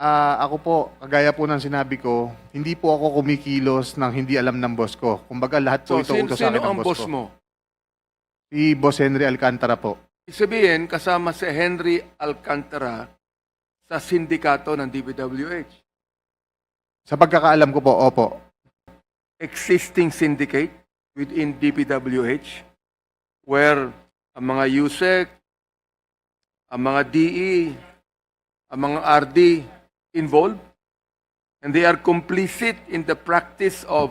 Ah, ako po, kagaya po ng sinabi ko, hindi po ako kumikilos ng hindi alam ng boss ko. Kumbaga lahat po So, ito sino, utos sa sino akin ng ang boss, boss ko. mo? Si Boss Henry Alcantara po. Isabihin, kasama si Henry Alcantara sa sindikato ng DPWH. Sa pagkakaalam ko po, opo. Existing syndicate within DPWH where ang mga USEC, ang mga DE, ang mga RD involved and they are complicit in the practice of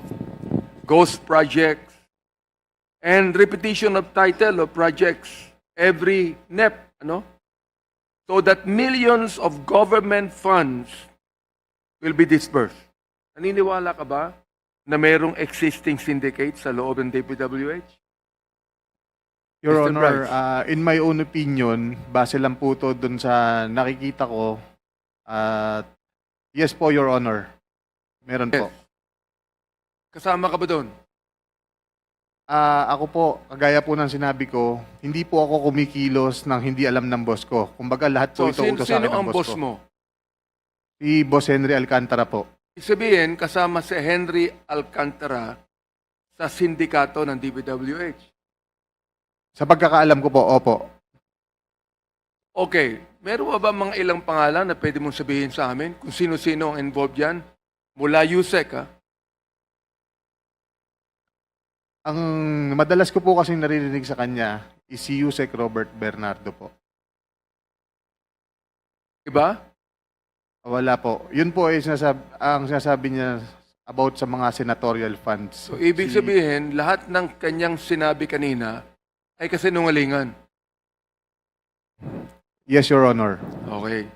ghost projects and repetition of title of projects every NEP, ano? So that millions of government funds will be dispersed. Naniniwala ka ba na mayroong existing syndicate sa loob ng DPWH? Your Mr. Honor, ah, in my own opinion, base lang po to dun sa nakikita ko, at yes po, Your Honor. Meron po. Kasama ka ba doon? Ah, ako po, kagaya po ng sinabi ko, hindi po ako kumikilos ng hindi alam ng boss ko. Kumbaga lahat po So, ito sino, utos sa sino akin ng ang boss, boss ko. mo? Si Boss Henry Alcantara po. Isabihin, kasama si Henry Alcantara sa sindikato ng DPWH. Sa pagkakaalam ko po, opo. Okay, meron ba ba mga ilang pangalan na pwede mong sabihin sa amin kung sino-sino ang involved yan? Mula USEC, ha? Ang madalas ko po kasi naririnig sa kanya is si Yusek Robert Bernardo po. Diba? Wala po. Yun po ay sinasab ang sinasabi niya about sa mga senatorial funds. So, ibig Si- sabihin, lahat ng kanyang sinabi kanina ay kasinungalingan. Yes, Your Honor. Okay.